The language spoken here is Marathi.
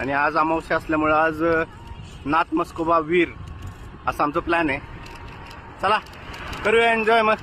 आणि आज अमावस्या असल्यामुळं आज नाथ मस्कोबा वीर असा आमचा प्लॅन आहे. चला करूया एन्जॉय मग.